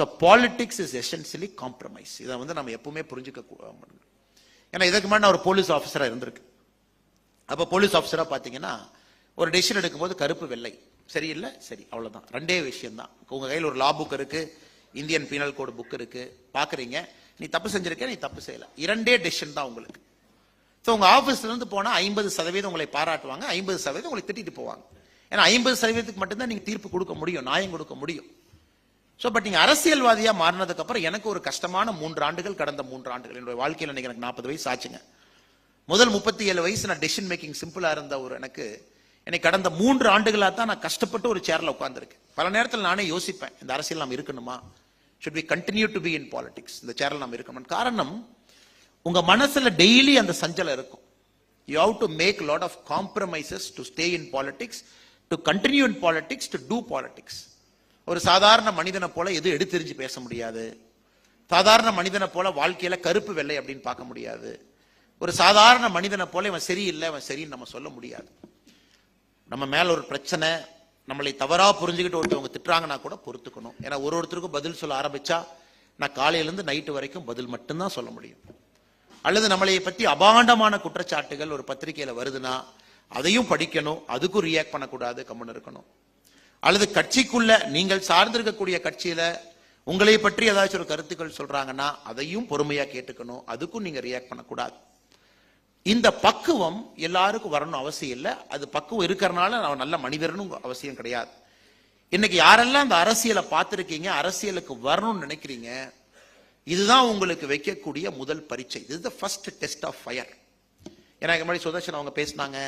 So politics is essentially compromise இதை வந்து நம்ம எப்பவுமே புரிஞ்சுக்க ஏன்னா இதுக்கு முன்னாடி நான் ஒரு போலீஸ் ஆஃபீஸராக இருந்திருக்கு அப்போ போலீஸ் ஆஃபீஸராக பார்த்தீங்கன்னா ஒரு டெசிஷன் எடுக்கும்போது கருப்பு வெள்ளை. சரியில்லை சரி அவ்வளோதான் ரெண்டே விஷயம்தான். உங்கள் கையில் ஒரு லா புக் இருக்குது இந்தியன் பீனல் கோடு புக் இருக்குது பார்க்குறீங்க நீ தப்பு செஞ்சிருக்க நீ தப்பு செய்யலை. இரண்டே டெசிஷன் தான் உங்களுக்கு. ஸோ உங்கள் ஆஃபீஸ்லேருந்து போனால் ஐம்பது சதவீதம் உங்களை பாராட்டுவாங்க ஐம்பது சதவீதம் உங்களை திட்டிட்டு போவாங்க. ஏன்னா ஐம்பது சதவீதத்துக்கு மட்டும்தான் நீங்கள் தீர்ப்பு கொடுக்க முடியும் நியாயம் கொடுக்க முடியும். ஸோ பட் நீங்கள் அரசியல்வாதியாக மாறினதுக்கப்புறம் எனக்கு ஒரு கஷ்டமான மூன்று ஆண்டுகள் கடந்த மூன்று ஆண்டுகள். என்னுடைய வாழ்க்கையில் எனக்கு நாற்பது வயசு ஆச்சுங்க. முதல் முப்பத்தி ஏழு வயசு நான் டெசிஷன் மேக்கிங் சிம்பிளாக இருந்த ஒரு எனக்கு என்னை கடந்த மூன்று ஆண்டுகளாக தான் நான் கஷ்டப்பட்டு ஒரு சேரில் உட்காந்துருக்கேன் பல நேரத்தில் நானே யோசிப்பேன் இந்த அரசியல் நாம் இருக்கணுமா? Should be continue to be in politics இந்த சேரில் நாம் இருக்கணும் காரணம் உங்கள் மனசில் டெய்லி அந்த சஞ்சலம் இருக்கும். You have to make lot of compromises to stay in politics to continue in politics to do politics ஒரு சாதாரண மனிதனை போல எதுவும் எடுத்தெறிஞ்சு பேச முடியாது. சாதாரண மனிதனை போல வாழ்க்கையில கருப்பு வெள்ளை அப்படின்னு பார்க்க முடியாது. ஒரு சாதாரண மனிதனை போல இவன் சரியில்லை இவன் சரின்னு நம்ம சொல்ல முடியாது. நம்ம மேல ஒரு பிரச்சனை நம்மளை தவறா புரிஞ்சுக்கிட்டு ஒருத்தவங்க திட்டுறாங்கன்னா கூட பொறுத்துக்கணும். ஏன்னா ஒரு ஒருத்தருக்கும் பதில் சொல்ல ஆரம்பிச்சா நான் காலையிலேருந்து நைட்டு வரைக்கும் பதில் மட்டும்தான் சொல்ல முடியும். அல்லது நம்மளை பத்தி அபாண்டமான குற்றச்சாட்டுகள் ஒரு பத்திரிகையில வருதுன்னா அதையும் படிக்கணும் அதுக்கும் ரியாக்ட் பண்ணக்கூடாது கம்முன்னு இருக்கணும். அல்லது கட்சிக்குள்ள நீங்கள் சார்ந்திருக்கக்கூடிய கட்சியில உங்களை பற்றி ஏதாச்சும் ஒரு கருத்துக்கள் சொல்றாங்கன்னா அதையும் பொறுமையா கேட்டுக்கணும். அதுக்கும் நீங்க ரியாக்ட் பண்ணக்கூடாது. இந்த பக்குவம் எல்லாருக்கும் வரணும் அவசியம் இல்லை. அது பக்குவம் இருக்கிறனால நான் நல்ல மனிதர்னு அவசியம் கிடையாது. இன்னைக்கு யாரெல்லாம் அந்த அரசியலை பார்த்துருக்கீங்க அரசியலுக்கு வரணும்னு நினைக்கிறீங்க இதுதான் உங்களுக்கு வைக்கக்கூடிய முதல் பரீட்சை. இது the first test of fire ஏன்னா இதுக்கு முன்னாடி சுதர்ஷன் அவங்க பேசினாங்க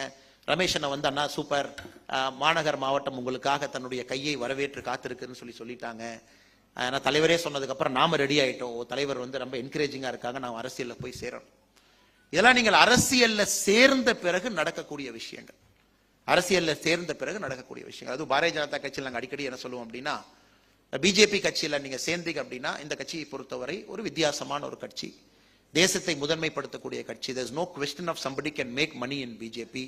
ரமேஷ் அண்ணா வந்து அண்ணா சூப்பர் மாநகர் மாவட்டம் உங்களுக்காக தன்னுடைய கையை வரவேற்று காத்திருக்குன்னு சொல்லி சொல்லிட்டாங்க. ஆனால் தலைவரே சொன்னதுக்கப்புறம் நாம் நாம ரெடி ஆகிட்டோம் ஓ, தலைவர் வந்து ரொம்ப என்கரேஜிங்காக இருக்காங்க. நான் அரசியலில் போய் சேரணும். இதெல்லாம் நீங்கள் அரசியலில் சேர்ந்த பிறகு நடக்கக்கூடிய விஷயங்கள். அரசியலில் சேர்ந்த பிறகு நடக்கக்கூடிய விஷயங்கள். அதுவும் பாரதிய ஜனதா கட்சியில் நாங்கள் அடிக்கடி என்ன சொல்லுவோம் அப்படின்னா பிஜேபி கட்சியில் நீங்கள் சேர்ந்தீங்க அப்படின்னா இந்த கட்சியை பொறுத்தவரை ஒரு வித்தியாசமான ஒரு கட்சி. தேசத்தை முதன்மைப்படுத்தக்கூடிய கட்சி. Thus no question of somebody can make money in BJP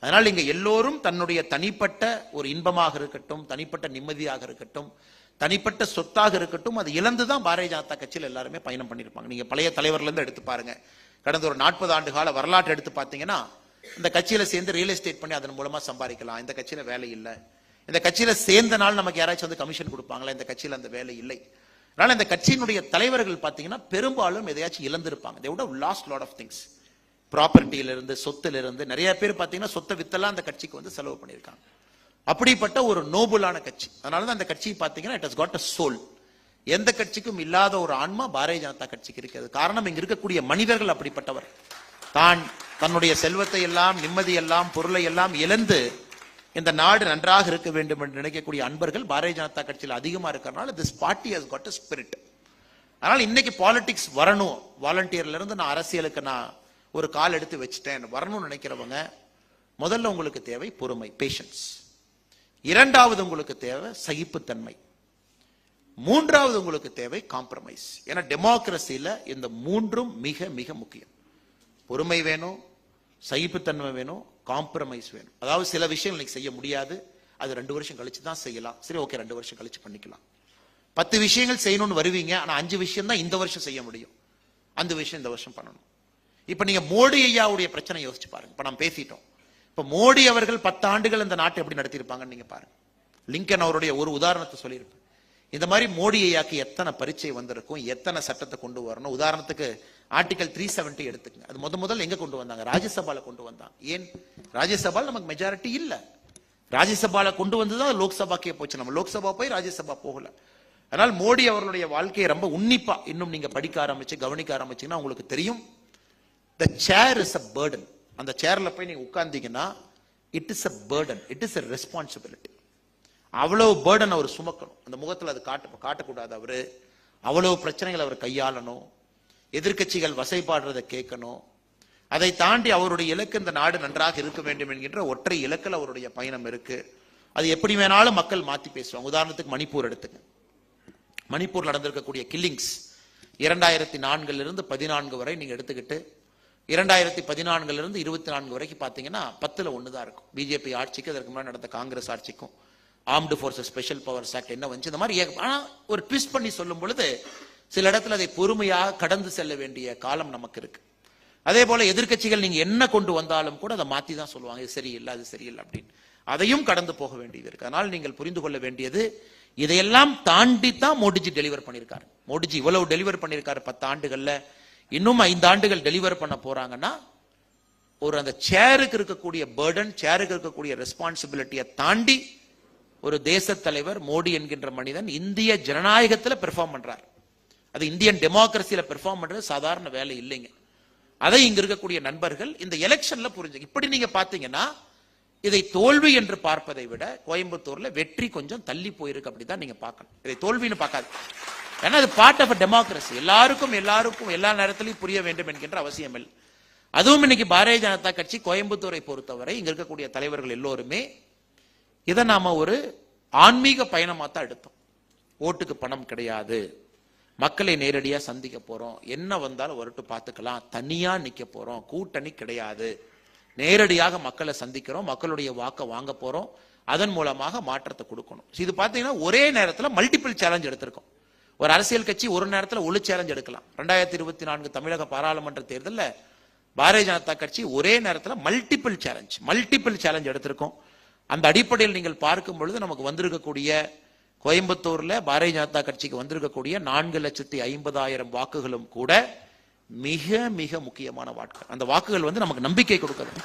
அதனால் இங்க எல்லோரும் தன்னுடைய தனிப்பட்ட ஒரு இன்பமாக இருக்கட்டும் தனிப்பட்ட நிம்மதியாக இருக்கட்டும் தனிப்பட்ட சொத்தாக இருக்கட்டும் அது இழந்து தான் பாரதிய ஜனதா கட்சியில் எல்லாருமே பயணம் பண்ணியிருப்பாங்க. நீங்க பழைய தலைவர்ல இருந்து எடுத்து பாருங்க. கடந்த ஒரு நாற்பது ஆண்டு கால வரலாற்று எடுத்து பார்த்தீங்கன்னா இந்த கட்சியில சேர்ந்து ரியல் எஸ்டேட் பண்ணி அதன் மூலமா சம்பாதிக்கலாம். இந்த கட்சியில வேலை இல்லை. இந்த கட்சியில சேர்ந்த நாள் நமக்கு யாராச்சும் வந்து கமிஷன் கொடுப்பாங்களா? இந்த கட்சியில அந்த வேலை இல்லை. அதனால இந்த கட்சியினுடைய தலைவர்கள் பார்த்தீங்கன்னா பெரும்பாலும் எதையாச்சும் இழந்திருப்பாங்க. They would lost lot of things ப்ராப்பர்ட்டியிலிருந்து ப்ராப்பர்ட்டியில இருந்து சொத்துல இருந்து நிறைய பேர் பார்த்தீங்கன்னா சொத்தை வித்தெல்லாம் அந்த கட்சிக்கு வந்து செலவு பண்ணியிருக்காங்க. அப்படிப்பட்ட ஒரு நோபுலான கட்சி. அதனால தான் அந்த கட்சி பார்த்தீங்கன்னா it has got a soul எந்த கட்சிக்கும் இல்லாத ஒரு ஆன்மா பாரதிய ஜனதா கட்சிக்கு இருக்கிறது. காரணம் இங்க இருக்கக்கூடிய மனிதர்கள் அப்படிப்பட்டவர். தான் தன்னுடைய செல்வத்தை எல்லாம் நிம்மதி எல்லாம் பொருளை எல்லாம் இழந்து இந்த நாடு நன்றாக இருக்க வேண்டும் என்று நினைக்கக்கூடிய அன்பர்கள் பாரதிய ஜனதா கட்சியில் அதிகமா இருக்கிறனால this party has got a spirit அதனால இன்னைக்கு பாலிடிக்ஸ் வரணும். வாலண்டியர்ல இருந்து நான் அரசியலுக்கு நான் ஒரு கால் எடுத்து வச்சுட்டேன் வரணும்னு நினைக்கிறவங்க முதல்ல உங்களுக்கு தேவை பொறுமை பேஷன்ஸ் இரண்டாவது உங்களுக்கு தேவை சகிப்புத்தன்மை. மூன்றாவது உங்களுக்கு தேவை காம்ப்ரமைஸ் ஏன்னா டெமோக்ரஸியில் இந்த மூன்றும் மிக மிக முக்கியம். பொறுமை வேணும் சகிப்புத்தன்மை வேணும் காம்ப்ரமைஸ் வேணும். அதாவது சில விஷயங்கள் இன்னைக்கு செய்ய முடியாது. அது ரெண்டு வருஷம் கழிச்சு தான் செய்யலாம். சரி ஓகே ரெண்டு வருஷம் கழிச்சு பண்ணிக்கலாம். பத்து விஷயங்கள் செய்யணும்னு வருவீங்க ஆனால் அஞ்சு விஷயம் தான் இந்த வருஷம் செய்ய முடியும். அந்த விஷயம் இந்த வருஷம் பண்ணணும். இப்ப நீங்க மோடி ஐயாவுடைய பிரச்சனை யோசிச்சு பாருங்க. இப்ப நாம் பேசிட்டோம். இப்ப மோடி அவர்கள் பத்து ஆண்டுகள் இந்த நாட்டை எப்படி நடத்தியிருப்பாங்கன்னு நீங்க பாருங்க. லிங்கன் அவருடைய ஒரு உதாரணத்தை சொல்லியிருப்பேன். இந்த மாதிரி மோடி ஐயாக்கு எத்தனை பரீட்சை வந்திருக்கும் எத்தனை சட்டத்தை கொண்டு வரணும்? உதாரணத்துக்கு ஆர்டிகல் த்ரீ செவன்டி எடுத்துக்கங்க. அது முத முதல் எங்க கொண்டு வந்தாங்க? ராஜ்யசபால கொண்டு வந்தாங்க ஏன்? ராஜ்யசபால நமக்கு மெஜாரிட்டி இல்ல. ராஜ்யசபால கொண்டு வந்து தான் லோக்சபாக்கே போச்சு. நம்ம லோக்சபா போய் ராஜ்யசபா போகல. அதனால் மோடி அவர்களுடைய வாழ்க்கையை ரொம்ப உன்னிப்பா இன்னும் நீங்க படிக்க ஆரம்பிச்சு கவனிக்க ஆரம்பிச்சீங்கன்னா உங்களுக்கு தெரியும். த சேர் இஸ் அ பேர்டன் அந்த சேர்ல போய் நீங்க உட்கார்ந்தீங்கன்னா it is a burden it is a responsibility அவ்வளவு பேர்டன் அவர் சுமக்கணும். அந்த முகத்தில் அது காட்ட காட்டக்கூடாது அவரு. அவ்வளவு பிரச்சனைகள் அவர் கையாளணும். எதிர்க்கட்சிகள் வசைப்பாடுறதை கேட்கணும். அதை தாண்டி அவருடைய இலக்கு இந்த நாடு நன்றாக இருக்க வேண்டும் என்கின்ற ஒற்றை இலக்கில் அவருடைய பயணம் இருக்கு. அது எப்படி வேணாலும் மக்கள் மாத்தி பேசுவாங்க. உதாரணத்துக்கு மணிப்பூர் எடுத்துங்க. மணிப்பூர் நடந்திருக்கக்கூடிய கில்லிங்ஸ் இரண்டாயிரத்தி நான்கிலிருந்து பதினான்கு வரை நீங்க எடுத்துக்கிட்டு இரண்டாயிரத்தி பதினான்குல இருந்து இருபத்தி நான்கு வரைக்கும் பாத்தீங்கன்னா பத்துல ஒண்ணுதான் இருக்கும். பிஜேபி ஆட்சிக்கு அதற்கு முன்னாடி நடந்த Congress ஆட்சிக்கும் armed forces special powers act என்ன வந்துச்சு இந்த மாதிரி ஆனால் ஆனா ஒரு ட்விஸ்ட் பண்ணி சொல்லும் பொழுது சில இடத்துல அதை பொறுமையாக கடந்து செல்ல வேண்டிய காலம் நமக்கு இருக்கு. அதே போல எதிர்க்கட்சிகள் நீங்க என்ன கொண்டு வந்தாலும் கூட அதை மாத்தி தான் சொல்லுவாங்க. இது சரியில்லை அது சரியில்லை அப்படின்னு. அதையும் கடந்து போக வேண்டியது இருக்கு. அதனால் நீங்கள் புரிந்து கொள்ள வேண்டியது இதையெல்லாம் தாண்டி தான் மோடிஜி டெலிவர் பண்ணியிருக்காரு. மோடிஜி இவ்வளவு டெலிவர் பண்ணியிருக்காரு பத்து ஆண்டுகள்ல இன்னும் ஐந்து ஆண்டுகள் டெலிவர் பண்ண போறாங்கன்னா ஒரு அந்த சேருக்கு இருக்கக்கூடிய பேர்டன் சேருக்கு இருக்கக்கூடிய ரெஸ்பான்சிபிலிட்டியை தாண்டி ஒரு தேச தலைவர் மோடி என்கின்ற மனிதன் இந்திய ஜனநாயகத்தில் பெர்ஃபார்ம் பண்றார். அது இந்தியன் டெமோக்ரஸியில பெர்ஃபார்ம் பண்றது சாதாரண வேலை இல்லைங்க. அதை இங்க இருக்கக்கூடிய நண்பர்கள் இந்த எலெக்ஷன்ல புரிஞ்சு இப்படி நீங்க பாத்தீங்கன்னா இதை தோல்வி என்று பார்ப்பதை விட கோயம்புத்தூர்ல வெற்றி கொஞ்சம் தள்ளி போயிருக்கு அப்படிதான் நீங்க பார்க்கணும். இதை தோல்வின்னு பார்க்காது. ஏன்னா அது பார்ட் ஆஃப் டெமோக்ரஸி எல்லாருக்கும் எல்லாருக்கும் எல்லா நேரத்திலையும் புரிய வேண்டும் என்கின்ற அவசியம் இல்லை. அதுவும் இன்னைக்கு பாரதிய ஜனதா கட்சி கோயம்புத்தூரை பொறுத்தவரை இங்க இருக்கக்கூடிய தலைவர்கள் எல்லோருமே இதை நாம ஒரு ஆன்மீக பயணமாக தான் எடுத்தோம். ஓட்டுக்கு பணம் கிடையாது. மக்களை நேரடியா சந்திக்க போறோம். என்ன வந்தாலும் வரட்டு பார்த்துக்கலாம். தனியா நிக்க போறோம். கூட்டணி கிடையாது. நேரடியாக மக்களை சந்திக்கிறோம். மக்களுடைய வாக்கை வாங்க போறோம். அதன் மூலமாக மாற்றத்தை கொடுக்கணும். இது பார்த்தீங்கன்னா ஒரே நேரத்தில் மல்டிபிள் சேலஞ்ச் எடுத்திருக்கோம். ஒரு அரசியல் கட்சி ஒரு நேரத்தில் ஒளி சேலஞ்ச் எடுக்கலாம். ரெண்டாயிரத்தி இருபத்தி நான்கு தமிழக பாராளுமன்ற தேர்தலில் பாரதிய ஜனதா கட்சி ஒரே நேரத்தில் மல்டிபிள் சேலஞ்ச் மல்டிபிள் சேலஞ்ச் எடுத்திருக்கோம். அந்த அடிப்படையில் நீங்கள் பார்க்கும் பொழுது நமக்கு வந்திருக்கக்கூடிய கோயம்புத்தூர்ல பாரதிய ஜனதா கட்சிக்கு வந்திருக்கக்கூடிய நான்கு லட்சத்தி ஐம்பதாயிரம் வாக்குகளும் கூட மிக மிக முக்கியமான வாக்குகள். அந்த வாக்குகள் வந்து நமக்கு நம்பிக்கை கொடுக்குது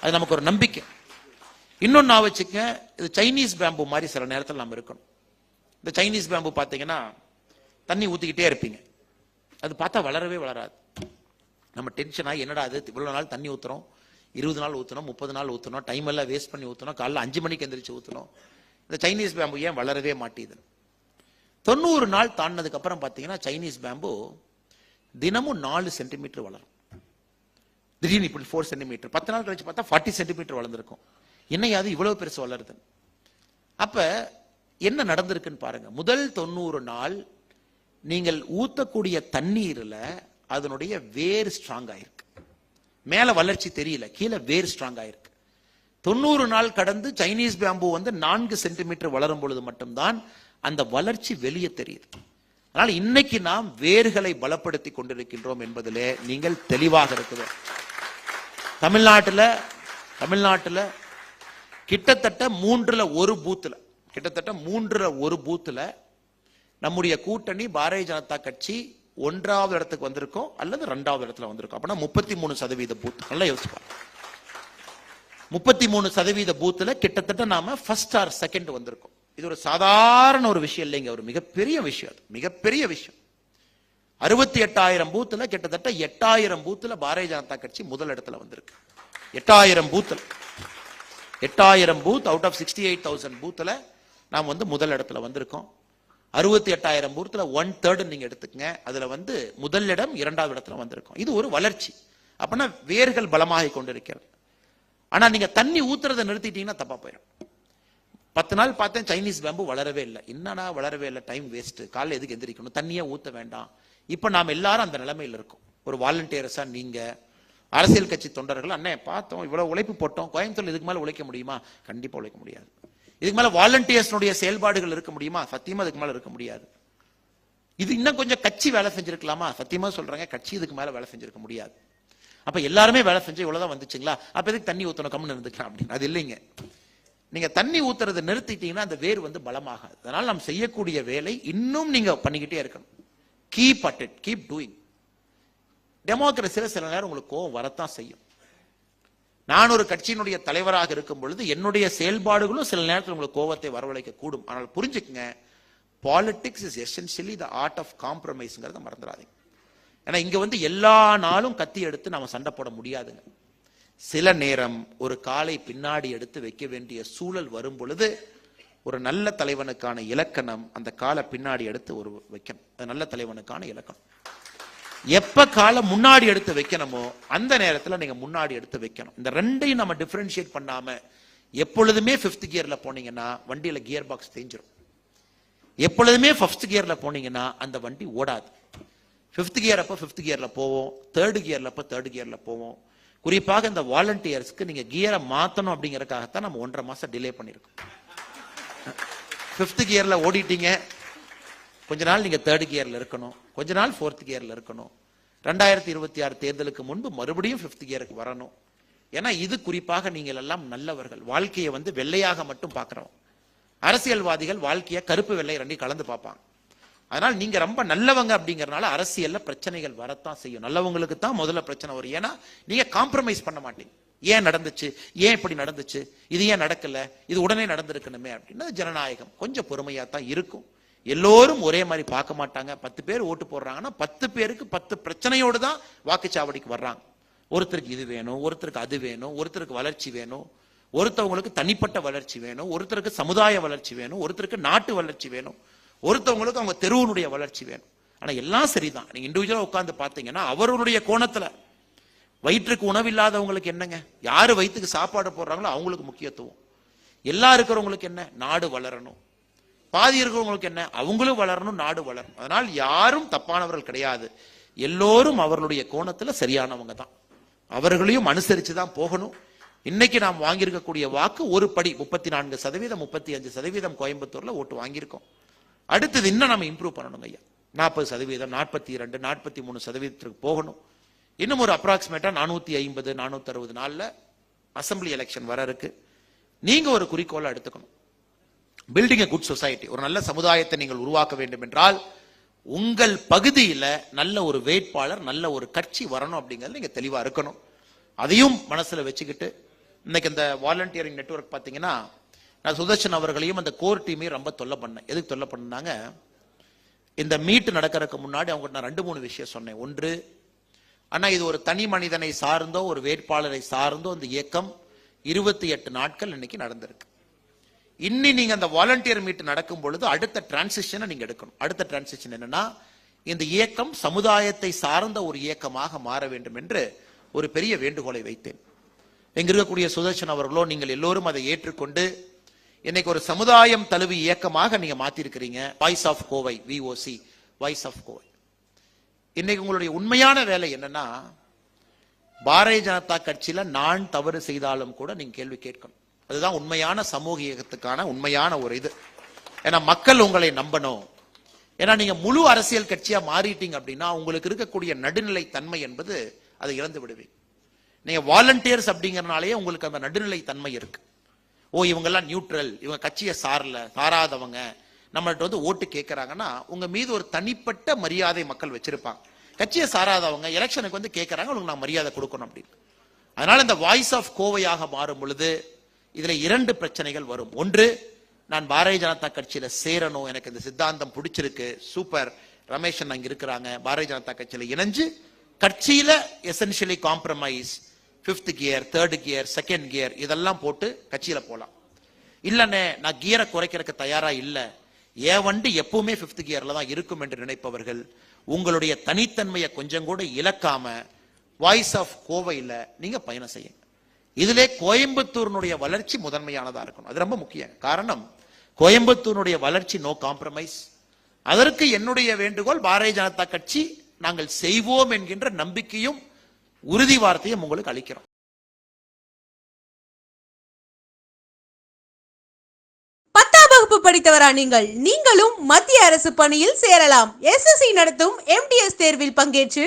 அது நமக்கு ஒரு நம்பிக்கை. இன்னொன்னு நான் வச்சுக்க இது சைனீஸ் பேம்பு மாதிரி சில நேரத்தில் நம்ம இருக்கணும். இந்த சைனீஸ் பேம்பு பார்த்தீங்கன்னா தண்ணி ஊத்திக்கிட்டே இருப்பீங்க. அது பார்த்தா வளரவே வளராது. நம்ம டென்ஷன் ஆகி என்னடா அது? இவ்வளோ நாள் தண்ணி ஊற்றுறோம் இருபது நாள் ஊற்றணும் முப்பது நாள் ஊற்றணும் டைம் எல்லாம் வேஸ்ட் பண்ணி ஊற்றணும் காலைல அஞ்சு மணிக்கு எந்திரிச்சு ஊற்றணும் இந்த சைனீஸ் பேம்பு ஏன் வளரவே மாட்டேது தொண்ணூறு நாள் தாண்டினதுக்கு அப்புறம் பார்த்தீங்கன்னா சைனீஸ் பேம்பு தினமும் நாலு சென்டிமீட்டர் வளரும். திடீர்னு இப்படி ஃபோர் சென்டிமீட்டர் பத்து நாள் கழிச்சு பார்த்தா ஃபார்ட்டி சென்டிமீட்டர் வளர்ந்துருக்கும். என்னையாவது இவ்வளவு பெருசு வளருது அப்போ என்ன நடந்திருக்குன்னு பாருங்க. முதல் தொண்ணூறு நாள் நீங்கள் ஊத்தக்கூடிய தண்ணீர்ல அதனுடைய வேர் ஸ்ட்ராங் ஆயிருக்கு. மேல வளர்ச்சி தெரியல கீழே வேர் ஸ்ட்ராங் ஆயிருக்கு. தொண்ணூறு நாள் கடந்து சைனீஸ் பேம்பு வந்து நான்கு சென்டிமீட்டர் வளரும் பொழுது மட்டும்தான் அந்த வளர்ச்சி வெளியே தெரியுது. அதனால இன்னைக்கு நாம் வேர்களை பலப்படுத்தி கொண்டிருக்கின்றோம் என்பதிலே நீங்கள் தெளிவாக இருக்குது தமிழ்நாட்டில் தமிழ்நாட்டில் கிட்டத்தட்ட மூன்றுல ஒரு பூத்துல கிட்டத்தட்ட மூன்றுல ஒரு பூத்துல நம்முடைய கூட்டணி பாரதிய ஜனதா கட்சி ஒன்றாவது இடத்துக்கு வந்திருக்கோம் அல்லது ரெண்டாவது இடத்துல வந்திருக்கோம். அப்படின்னா முப்பத்தி மூணு சதவீத பூத் நல்லா யோசிப்பாங்க முப்பத்தி மூணு சதவீத பூத்துல கிட்டத்தட்ட நாம ஃபர்ஸ்ட் ஆர் செகண்ட் வந்திருக்கோம். இது ஒரு சாதாரண ஒரு விஷயம் இல்லைங்க. ஒரு மிகப்பெரிய விஷயம் அது. மிகப்பெரிய விஷயம். அறுபத்தி எட்டாயிரம் பூத்துல கிட்டத்தட்ட எட்டாயிரம் பூத்துல பாரதிய ஜனதா கட்சி முதல் இடத்துல வந்திருக்கு. எட்டாயிரம் பூத்துல எட்டாயிரம் booth out of sixty eight thousand பூத்துல நாம் வந்து முதல் இடத்துல வந்திருக்கோம். அறுபத்தி எட்டாயிரம் பூத்துல ஒன் தேர்டுன்னு நீங்க எடுத்துக்கங்க. அதுல வந்து முதல் இடம் இரண்டாவது இடத்துல வந்திருக்கும். இது ஒரு வளர்ச்சி. அப்படின்னா வேர்கள் பலமாகி கொண்டிருக்கிறது. ஆனா நீங்க தண்ணி ஊத்துறதை நிறுத்திட்டீங்கன்னா தப்பா போயிடும். பத்து நாள் பார்த்தேன் சைனீஸ் பேம்பு வளரவே இல்லை. என்னன்னா வளரவே இல்லை? டைம் வேஸ்ட் காலைல எதுக்கு எந்திரிக்கணும்? தண்ணியே ஊத்த வேண்டாம். இப்ப நாம் எல்லாரும் அந்த நிலைமையில் இருக்கோம். ஒரு வாலண்டியர்ஸா நீங்க அரசியல் கட்சி தொண்டர்கள் அண்ணே பார்த்தோம் இவ்வளவு உழைப்பு போட்டோம். கோயம்புத்தூர்ல இதுக்கு மேல உழைக்க முடியுமா? கண்டிப்பா உழைக்க முடியாது. இதுக்கு மேல வாலண்டியர்ஸ்னுடைய செயல்பாடுகள் இருக்க முடியுமா? சத்தியமா அதுக்கு மேல இருக்க முடியாது. இது இன்னும் கொஞ்சம் கட்சி வேலை செஞ்சிருக்கலாமா? சத்தியமா சொல்றாங்க கட்சி இதுக்கு மேல வேலை செஞ்சிருக்க முடியாது. அப்ப எல்லாருமே வேலை செஞ்சு இவ்வளவுதான் வந்துச்சுங்களா? அப்ப எதுக்கு தண்ணி ஊத்தணும் கம்முன்னு இருந்துக்கலாம் அப்படின்னு. அது இல்லைங்க. நீங்க தண்ணி ஊத்துறதை நிறுத்திட்டீங்கன்னா அந்த வேர் வந்து பலமாகாது. அதனால நாம் செய்யக்கூடிய வேலை இன்னும் நீங்க பண்ணிக்கிட்டே இருக்கணும். Keep at it keep doing டெமோக்ரஸியில் சில நேரம் உங்களுக்கு கோவம் வரத்தான் செய்யும். நான் ஒரு கட்சியினுடைய தலைவராக இருக்கும் பொழுது என்னுடைய செயல்பாடுகளும் சில நேரத்தில் உங்களுக்கு கோவத்தை வரவழைக்க கூடும் ஆனால் புரிஞ்சுக்குங்க politics is essentially the art of காம்ப்ரமைஸ்ங்கிறத மறந்துடாதீங்க. ஏன்னா இங்கே வந்து எல்லா நாளும் கத்தி எடுத்து நம்ம சண்டை போட முடியாதுங்க. சில நேரம் ஒரு காலை பின்னாடி எடுத்து வைக்க வேண்டிய சூழல் வரும் பொழுது ஒரு நல்ல தலைவனுக்கான இலக்கணம் அந்த காலை பின்னாடி எடுத்து ஒரு வைக்கணும். அது நல்ல தலைவனுக்கான இலக்கணம். எப்ப காலை முன்னாடி எடுத்து வைக்கணுமோ அந்த நேரத்துல நீங்க முன்னாடி எடுத்து வைக்கணும். இந்த ரெண்டையும் நம்ம டிஃபரன்ஷியேட் பண்ணாம எப்பொழுதுமே ஃபிஃப்த் கியர்ல போனீங்கன்னா வண்டியில கியர் பாக்ஸ் தேஞ்சிரும். எப்பொழுதுமே ஃபர்ஸ்ட் கியர்ல போனீங்கன்னா அந்த வண்டி ஓடாது. ஃபிஃப்த் கியர் அப்போ ஃபிஃப்த் கியர்ல போவோம். தேர்டு கியர்ல அப்போ தேர்டு கியர்ல போவோம். குறிப்பாக இந்த வாலண்டியர்ஸ்க்கு நீங்க கியரை மாத்தணும் அப்படிங்கறதுக்காகத்தான் நம்ம ஒன்றரை மாசம் டிலே பண்ணிருக்கோம். ஃபிஃப்த் கியர்ல ஓடிட்டீங்க. கொஞ்ச நாள் நீங்க தேர்ட் கியர்ல இருக்கணும். கொஞ்ச நாள் ஃபோர்த் கியர்ல இருக்கணும். ரெண்டாயிரத்தி இருபத்தி ஆறு தேர்தலுக்கு முன்பு மறுபடியும் ஃபிஃப்த் கியருக்கு வரணும். ஏன்னா இது குறிப்பாக நீங்கள் எல்லாம் நல்லவர்கள். வாழ்க்கையை வந்து வெள்ளையாக மட்டும் பார்க்குறோம். அரசியல்வாதிகள் வாழ்க்கையை கருப்பு வெள்ளை ரெண்டையும் கலந்து பார்ப்பாங்க. அதனால் நீங்கள் ரொம்ப நல்லவங்க அப்படிங்கிறனால அரசியலில் பிரச்சனைகள் வரத்தான் செய்யும். நல்லவங்களுக்கு தான் முதல்ல பிரச்சனை வரும். ஏன்னா நீங்கள் காம்ப்ரமைஸ் பண்ண மாட்டீங்க. ஏன் நடந்துச்சு? ஏன் இப்படி நடந்துச்சு? இது ஏன் நடக்கல? இது உடனே நடந்திருக்கணுமே அப்படின்னா. ஜனநாயகம். கொஞ்சம் பொறுமையாக தான் இருக்கும். எல்லோரும் ஒரே மாதிரி பார்க்க மாட்டாங்க. பத்து பேர் ஓட்டு போடுறாங்கன்னா பத்து பேருக்கு பத்து பிரச்சனையோடு தான் வாக்குச்சாவடிக்கு வர்றாங்க. ஒருத்தருக்கு இது வேணும் ஒருத்தருக்கு அது வேணும் ஒருத்தருக்கு வளர்ச்சி வேணும் ஒருத்தவங்களுக்கு தனிப்பட்ட வளர்ச்சி வேணும் ஒருத்தருக்கு சமுதாய வளர்ச்சி வேணும் ஒருத்தருக்கு நாட்டு வளர்ச்சி வேணும் ஒருத்தவங்களுக்கு அவங்க தெருவனுடைய வளர்ச்சி வேணும். ஆனால் எல்லாம் சரிதான். நீங்க இண்டிவிஜுவலாக உட்காந்து பார்த்தீங்கன்னா அவர்களுடைய கோணத்தில் வயிற்றுக்கு உணவு இல்லாதவங்களுக்கு என்னங்க? யார் வயிற்றுக்கு சாப்பாடு போடுறாங்களோ அவங்களுக்கு முக்கியத்துவம். எல்லா இருக்கிறவங்களுக்கு என்ன? நாடு வளரணும். பாதி இருக்கிறவங்களுக்கு என்ன? அவங்களும் வளரணும் நாடு வளரணும். அதனால் யாரும் தப்பானவர்கள் கிடையாது. எல்லோரும் அவர்களுடைய கோணத்தில் சரியானவங்க தான். அவர்களையும் அனுசரித்து தான் போகணும். இன்னைக்கு நாம் வாங்கியிருக்கக்கூடிய வாக்கு ஒரு படி முப்பத்தி நான்கு சதவீதம் முப்பத்தி அஞ்சு சதவீதம் கோயம்புத்தூர்ல ஓட்டு வாங்கியிருக்கோம். அடுத்தது இன்னும் நம்ம இம்ப்ரூவ் பண்ணணும் ஐயா. நாற்பது சதவீதம் நாற்பத்தி இரண்டு நாற்பத்தி மூணு சதவீதத்துக்கு போகணும். இன்னும் ஒரு அப்ராக்சிமேட்டா நானூத்தி ஐம்பது நானூத்தி அறுபது நாளில் அசம்பிளி எலெக்ஷன் வர இருக்கு. நீங்க ஒரு குறிக்கோளை எடுத்துக்கணும். பில்டிங் எ குட் சொசைட்டி ஒரு நல்ல சமுதாயத்தை நீங்கள் உருவாக்க வேண்டும் என்றால் உங்கள் பகுதியில் நல்ல ஒரு வேட்பாளர் நல்ல ஒரு கட்சி வரணும் அப்படிங்கிறது நீங்கள் தெளிவாக இருக்கணும். அதையும் மனசில் வச்சுக்கிட்டு இன்னைக்கு இந்த வாலண்டியரிங் நெட்வொர்க் பார்த்தீங்கன்னா நான் சுதர்ஷன் அவர்களையும் அந்த கோர் டீமையும் ரொம்ப தொல்லை பண்ணேன். எதுக்கு தொல்லை பண்ணாங்க இந்த மீட்டு நடக்கிறதுக்கு முன்னாடி அவங்க நான் ரெண்டு மூணு விஷயம் சொன்னேன். ஒன்று ஆனால் இது ஒரு தனி மனிதனை சார்ந்தோ ஒரு வேட்பாளரை சார்ந்தோ இந்த இயக்கம் இருபத்தி எட்டு நாட்கள் இன்னைக்கு நடந்திருக்கு. இன்னி நீங்க அந்த வாலண்டியர் மீட் நடக்கும் பொழுது அடுத்த டிரான்சிஷனை நீங்க எடுக்கணும். அடுத்த டிரான்சிஷன் என்னன்னா இந்த இயக்கம் சமுதாயத்தை சார்ந்த ஒரு இயக்கமாக மாற வேண்டும் என்று ஒரு பெரிய வேண்டுகோளை வைத்தேன். இங்க இருக்கக்கூடிய சுதர்ஷன் அவர்களோ நீங்கள் எல்லோரும் அதை ஏற்றுக்கொண்டு இன்னைக்கு ஒரு சமுதாயம் தழுவி இயக்கமாக நீங்க மாத்திருக்கிறீங்க. Voice of Kovai VOC voice of Kovai இன்னைக்கு உங்களுடைய உண்மையான வேலை என்னன்னா பாரதிய ஜனதா கட்சியில நான் தவறு செய்தாலும் கூட நீங்க கேள்வி கேட்கணும். அதுதான் உண்மையான சமூக இயக்கத்துக்கான உண்மையான ஒரு இது. ஏன்னா மக்கள் உங்களை நம்பணும். ஏன்னா நீங்க முழு அரசியல் கட்சியா மாறிட்டீங்க அப்படின்னா உங்களுக்கு இருக்கக்கூடிய நடுநிலை தன்மை என்பது அதை இழந்து விடுவீங்க. நீங்க வாலண்டியர்ஸ் அப்படிங்கறனாலேயே உங்களுக்கு அந்த நடுநிலை தன்மை இருக்கு. ஓ இவங்கெல்லாம் நியூட்ரல் இவங்க கட்சியை சாரல சாராதவங்க. நம்மள்ட்ட வந்து ஓட்டு கேட்கறாங்கன்னா உங்க மீது ஒரு தனிப்பட்ட மரியாதை மக்கள் வச்சிருப்பாங்க. கட்சியை சாராதவங்க எலெக்ஷனுக்கு வந்து கேட்கறாங்க உங்களுக்கு நான் மரியாதை கொடுக்கணும் அப்படின்னு. அதனால இந்த வாய்ஸ் ஆஃப் கோவையாக மாறும் பொழுது இதுல இரண்டு பிரச்சனைகள் வரும். ஒன்று நான் பாரதிய ஜனதா கட்சியில சேரணும். எனக்கு இந்த சித்தாந்தம் பிடிச்சிருக்கு. சூப்பர். ரமேஷன் அங்க இருக்கிறாங்க. பாரதிய ஜனதா கட்சியில இணைஞ்சு கட்சியில essentially compromise fifth gear third gear second gear இதெல்லாம் போட்டு கட்சியில போலாம். இல்லண்ணே நான் கியரை குறைக்கிறதுக்கு தயாரா இல்லை. என் வண்டி எப்பவுமே ஃபிஃப்த் கியர்ல தான் இருக்கும் என்று நினைப்பவர்கள் உங்களுடைய தனித்தன்மையை கொஞ்சம் கூட இழக்காம வாய்ஸ் ஆஃப் கோவையில நீங்க பயணம் செய்யுங்க. இதிலே கோயம்புத்தூர்னுடைய வளர்ச்சி முதன்மையானதா இருக்கணும். அது ரொம்ப முக்கியம். காரணம் கோயம்புத்தூர்னுடைய வளர்ச்சி நோ காம்ப்ரமைஸ் அதற்கு என்னுடைய வேண்டுகோள் பாரதிய ஜனதா கட்சி நாங்கள் செய்வோம் என்கின்ற நம்பிக்கையும் உறுதி வார்த்தையும் உங்களுக்கு அளிக்கிறோம். பத்தாம் வகுப்பு படித்தவரா நீங்கள்? நீங்களும் மத்திய அரசு பணியில் சேரலாம். எஸ்எஸ்சி நடத்தும் எம்டிஎஸ் தேர்வில் பங்கேற்று